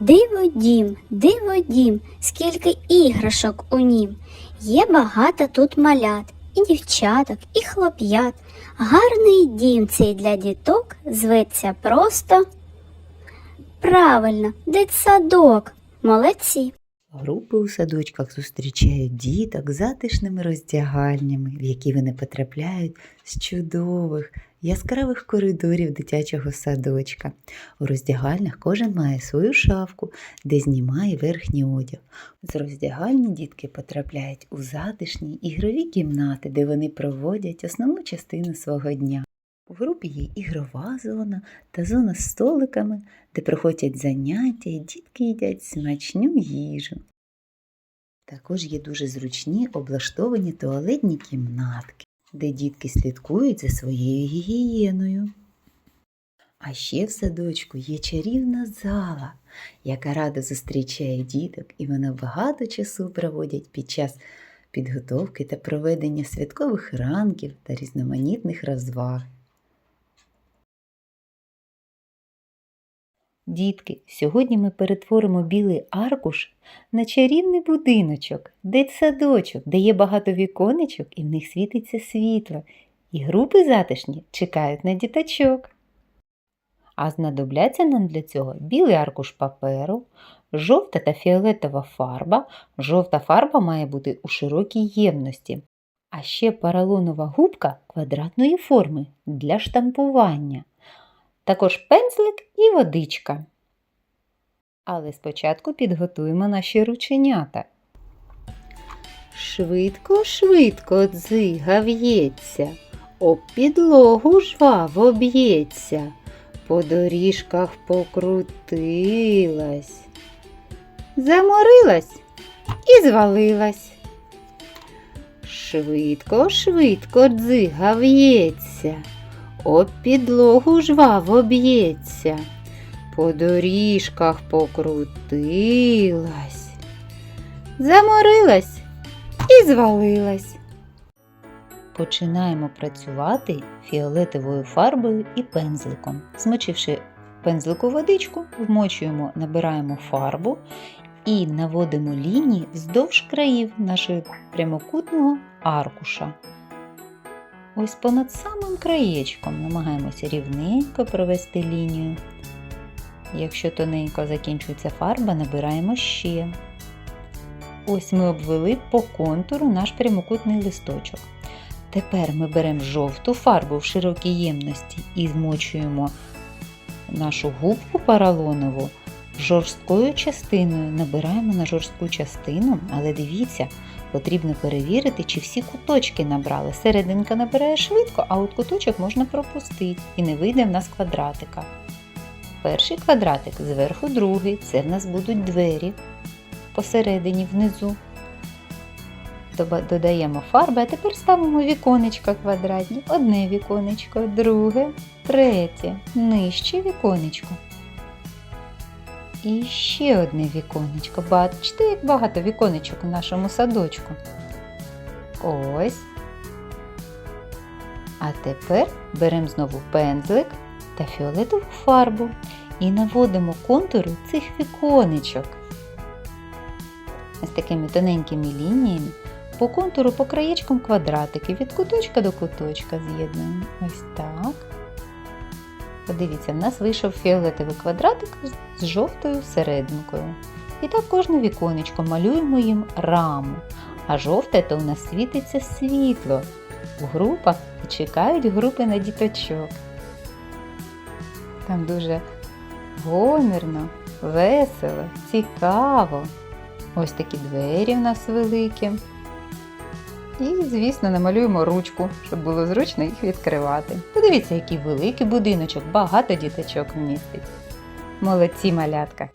Диво дім, диво дім, скільки іграшок у нім. Є багато тут малят, і дівчаток, і хлоп'ят. Гарний дім цей для діток зветься просто. Правильно, дитсадок. Молодці. Групи у садочках зустрічають діток затишними роздягальнями, в які вони потрапляють з чудових, яскравих коридорів дитячого садочка. У роздягальнях кожен має свою шафку, де знімає верхній одяг. З роздягальні дітки потрапляють у затишні ігрові кімнати, де вони проводять основну частину свого дня. У групі є ігрова зона та зона з столиками, де проходять заняття і дітки їдять смачню їжу. Також є дуже зручні облаштовані туалетні кімнатки, де дітки слідкують за своєю гігієною. А ще в садочку є чарівна зала, яка радо зустрічає діток, і вона багато часу проводять під час підготовки та проведення святкових ранків та різноманітних розваг. Дітки, сьогодні ми перетворимо білий аркуш на чарівний будиночок, дитсадочок, де є багато віконечок і в них світиться світло, і групи затишні чекають на діточок. А знадобляться нам для цього білий аркуш паперу, жовта та фіолетова фарба. Жовта фарба має бути у широкій ємності, а ще поролонова губка квадратної форми для штампування також пензлик і водичка. Але спочатку підготуємо наші рученята. Швидко, швидко дзига в'ється, об підлогу жваво б'ється, по доріжках покрутилась, заморилась і звалилась. Швидко, швидко дзига в'ється. Об підлогу жваво б'ється, по доріжках покрутилась, заморилась і звалилась. Починаємо працювати фіолетовою фарбою і пензликом. Змочивши пензлику водичку, вмочуємо, набираємо фарбу і наводимо лінії вздовж країв нашого прямокутного аркуша. Ось понад самим краєчком намагаємося рівненько провести лінію. Якщо тоненько закінчується фарба, набираємо ще. Ось ми обвели по контуру наш прямокутний листочок. Тепер ми беремо жовту фарбу в широкій ємності і змочуємо нашу губку поролонову жорсткою частиною. Набираємо на жорстку частину, але дивіться, потрібно перевірити, чи всі куточки набрали. Серединка набирає швидко, а от куточок можна пропустити і не вийде в нас квадратика. Перший квадратик зверху другий, це в нас будуть двері посередині внизу. Додаємо фарби, а тепер ставимо віконечка квадратні. Одне віконечко, друге, третє, нижче віконечко. І ще одне віконечко. Бачите, як багато віконечок у нашому садочку. Ось. А тепер беремо знову пензлик та фіолетову фарбу і наводимо контури цих віконечок. Ось такими тоненькими лініями по контуру по краєчкам квадратики від куточка до куточка з'єднуємо. Ось так. Подивіться, в нас вийшов фіолетовий квадратик з жовтою серединкою. І так кожне віконечко малюємо їм раму. А жовте то у нас світиться світло в групах чекають групи на діточок. Там дуже гомірно, весело, цікаво. Ось такі двері в нас великі. І, звісно, намалюємо ручку, щоб було зручно їх відкривати. Подивіться, який великий будиночок, багато діточок вмістить. Молодці малятка!